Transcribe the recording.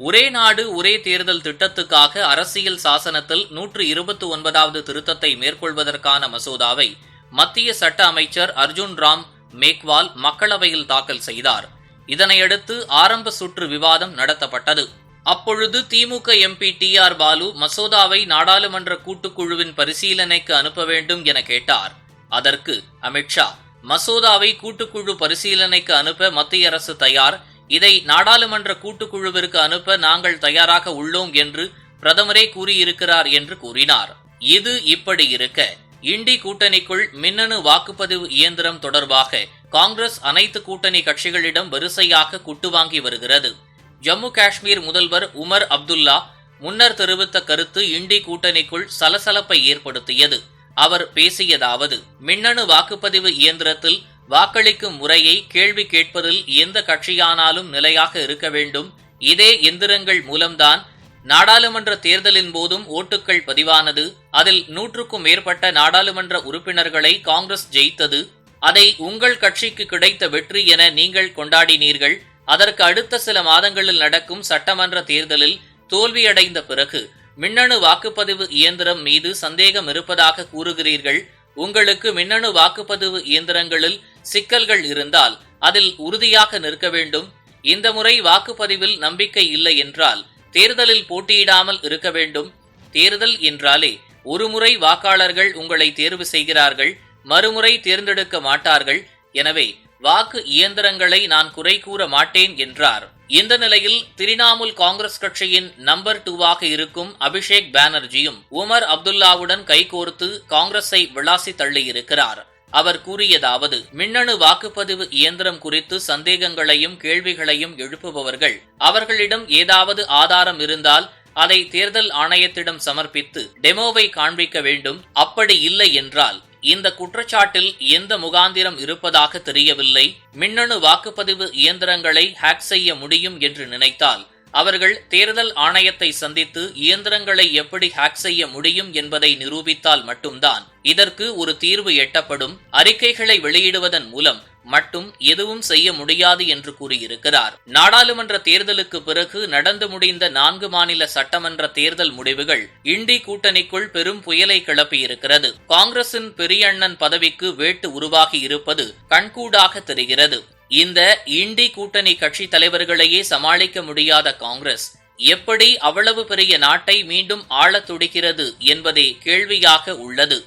ஒரே நாடு ஒரே தேர்தல் திட்டத்துக்காக அரசியல் சாசனத்தில் நூற்று இருபத்தி ஒன்பதாவது திருத்தத்தை மேற்கொள்வதற்கான மசோதாவை மத்திய சட்ட அமைச்சர் அர்ஜுன் ராம் மேக்வால் மக்களவையில் தாக்கல் செய்தார். இதனையடுத்து ஆரம்ப சுற்று விவாதம் நடத்தப்பட்டது. அப்பொழுது DMK MP T R Baalu மசோதாவை நாடாளுமன்ற கூட்டுக்குழுவின் பரிசீலனைக்கு அனுப்ப வேண்டும் என கேட்டார். அதற்கு அமித்ஷா மசோதாவை கூட்டுக்குழு பரிசீலனைக்கு அனுப்ப மத்திய அரசு தயார் இதை நாடாளுமன்ற கூட்டுக்குழுவிற்கு அனுப்ப நாங்கள் தயாராக உள்ளோம் என்று பிரதமரே கூறியிருக்கிறார் என்று கூறினார். இது இப்படி இருக்க இண்டி கூட்டணிக்குள் மின்னணு வாக்குப்பதிவு இயந்திரம் தொடர்பாக காங்கிரஸ் அனைத்து கூட்டணி கட்சிகளிடம் வரிசையாக குட்டு வாங்கி வருகிறது. ஜம்மு காஷ்மீர் முதல்வர் உமர் அப்துல்லா முன்னர் தெரிவித்த கருத்து இண்டி கூட்டணிக்குள் சலசலப்பை ஏற்படுத்தியது. அவர் பேசியதாவது மின்னணு வாக்குப்பதிவு இயந்திரத்தில் வாக்களிக்கும் முறையை கேள்வி கேட்பதில் எந்த கட்சியானாலும் நிலையாக இருக்க வேண்டும். இதே எந்திரங்கள் மூலம்தான் நாடாளுமன்ற தேர்தலின் போதும் ஓட்டுகள் பதிவானது. அதில் நூற்றுக்கும் மேற்பட்ட நாடாளுமன்ற உறுப்பினர்களை காங்கிரஸ் ஜெயித்தது. அதை உங்கள் கட்சிக்கு கிடைத்த வெற்றி என நீங்கள் கொண்டாடினீர்கள். அதற்கு அடுத்த சில மாதங்களில் நடக்கும் சட்டமன்ற தேர்தலில் தோல்வியடைந்த பிறகு மின்னணு வாக்குப்பதிவு இயந்திரம் மீது சந்தேகம் இருப்பதாக கூறுகிறீர்கள். உங்களுக்கு மின்னணு வாக்குப்பதிவு இயந்திரங்களில் சிக்கல்கள் இருந்தால் அதில் உறுதியாக நிற்க வேண்டும். இந்த முறை வாக்குப்பதிவில் நம்பிக்கை இல்லை என்றால் தேர்தலில் போட்டியிடாமல் இருக்க வேண்டும். தேர்தல் என்றாலே ஒருமுறை வாக்காளர்கள் உங்களை தேர்வு செய்கிறார்கள் மறுமுறை தேர்ந்தெடுக்க மாட்டார்கள். எனவே வாக்கு இயந்திரங்களை நான் குறை கூற மாட்டேன் என்றார். இந்த நிலையில் திரிணாமுல் காங்கிரஸ் கட்சியின் நம்பர் டூவாக இருக்கும் அபிஷேக் பானர்ஜியும் உமர் அப்துல்லாவுடன் கைகோர்த்து காங்கிரஸை விளாசி தள்ளியிருக்கிறார். அவர் கூறியதாவது மின்னணு வாக்குப்பதிவு இயந்திரம் குறித்து சந்தேகங்களையும் கேள்விகளையும் எழுப்புபவர்கள் அவர்களிடம் ஏதாவது ஆதாரம் இருந்தால் அதை தேர்தல் ஆணையத்திடம் சமர்ப்பித்து டெமோவை காண்பிக்க வேண்டும் அப்படி இல்லை என்றால் இந்த குற்றச்சாட்டில் எந்த முகாந்திரம் இருப்பதாக தெரியவில்லை. மின்னணு வாக்குப்பதிவு இயந்திரங்களை ஹேக் செய்ய முடியும் என்று நினைத்தால் அவர்கள் தேர்தல் ஆணையத்தை சந்தித்து இயந்திரங்களை எப்படி ஹேக் செய்ய முடியும் என்பதை நிரூபித்தால் மட்டும்தான் இதற்கு ஒரு தீர்வு எட்டப்படும். அறிக்கைகளை வெளியிடுவதன் மூலம் மட்டும் எதுவும் செய்ய முடியாது என்று கூறியிருக்கிறார். நாடாளுமன்ற தேர்தலுக்கு பிறகு நடந்து முடிந்த நான்கு மாநில சட்டமன்ற தேர்தல் முடிவுகள் இண்டி கூட்டணிக்குள் பெரும் புயலை கிளப்பியிருக்கிறது. காங்கிரசின் பெரியண்ணன் பதவிக்கு வேட்டு உருவாகி இருப்பது கண்கூடாக தெரிகிறது. இந்த இண்டி கூட்டணி கட்சி தலைவர்களையே சமாளிக்க முடியாத காங்கிரஸ். எப்படி அவ்வளவு பெரிய நாட்டை மீண்டும் ஆள துடிக்கிறது என்பதே கேள்வியாக உள்ளது.